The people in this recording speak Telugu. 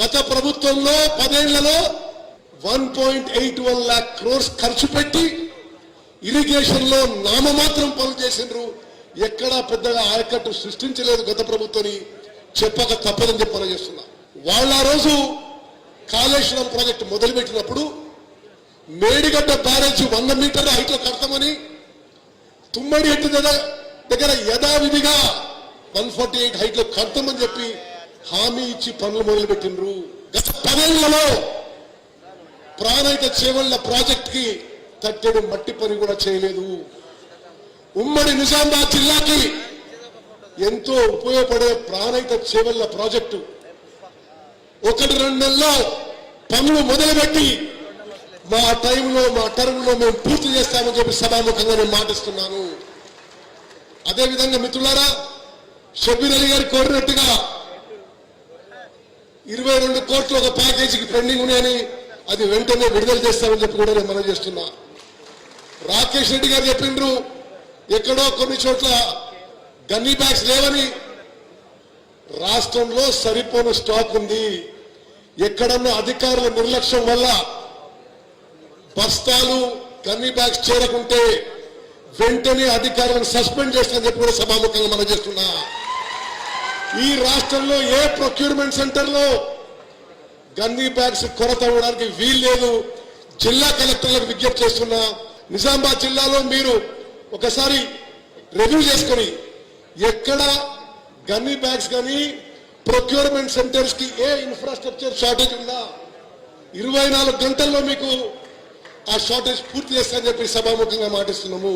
గత ప్రభుత్వంలో పదేళ్ళలో one point eight one lakh crores ఖర్చు పెట్టి ఇరిగేషన్లో నామమాత్రం పనులు చేసిండ్రు. ఎక్కడా పెద్దగా ఆయకట్టు సృష్టించలేదు గత ప్రభుత్వని చెప్పక తప్పదని చెప్పని చేస్తున్నా. వాళ్ళ ఆ రోజు కాళేశ్వరం ప్రాజెక్టు మొదలుపెట్టినప్పుడు మేడిగడ్డ బ్యారేజ్ వంద మీటర్ల హైట్లో కడతామని తుమ్మడి ఎట్టు దగ్గర- దగ్గర యథావిధిగా వన్ ఫార్టీ ఎయిట్ హైట్లో కడతామని చెప్పి హామీ ఇచ్చి పనులు మొదలుపెట్టిండ్రు. గత పదేళ్ళలో ప్రాణహిత చేవళ్ళ ప్రాజెక్ట్కి తట్టెడు మట్టి పని కూడా చేయలేదు. ఉమ్మడి నిజామాబాద్ జిల్లాకి ఎంతో ఉపయోగపడే ప్రాణహిత చేవళ్ళ ప్రాజెక్టు. ఒకటి రెండు నెలల్లో పనులు మొదలుపెట్టి మా టైంలో మా టర్మ్లో మేము పూర్తి చేస్తామని చెప్పి సభాముఖంగా నేను మాటిస్తున్నాను. అదేవిధంగా మిత్రులారా షబీర్ అలీ గారు కోరినట్టుగా ఇరవై రెండు కోట్లు ఒక ప్యాకేజీకి పెండింగ్ ఉన్నాయని అది వెంటనే విడుదల చేస్తామని చెప్పి కూడా నేను మనం చేస్తున్నా. రాకేష్ రెడ్డి గారు చెప్పిండ్రు ఎక్కడో కొన్ని చోట్ల గన్నీ బ్యాగ్స్ లేవని రాష్ట్రంలో సరిపోని స్టాక్ ఉంది. ఎక్కడన్నా అధికారుల నిర్లక్ష్యం వల్ల బస్తాలు గన్నీ బ్యాగ్స్ చేరకుంటే వెంటనే అధికారులను సస్పెండ్ చేస్తామని చెప్పి కూడా సభాముఖంగా మనం చేస్తున్నా. ఈ రాష్ట్రంలో ఏ ప్రొక్యూర్మెంట్ సెంటర్లో గన్నీ బ్యాగ్స్ కొరత అవ్వడానికి వీలు లేదు? జిల్లా కలెక్టర్లకు విజ్ఞప్తి చేస్తున్నా నిజామాబాద్ జిల్లాలో మీరు ఒకసారి రివ్యూ చేసుకొని ఎక్కడ గన్నీ బ్యాగ్స్ కానీ ప్రొక్యూర్మెంట్ సెంటర్స్కి ఏ ఇన్ఫ్రాస్ట్రక్చర్ షార్టేజ్ ఉందా? ఇరవై నాలుగు గంటల్లో మీకు ఆ షార్టేజ్ పూర్తి చేస్తానని చెప్పి సభాముఖంగా మాటిస్తున్నాము.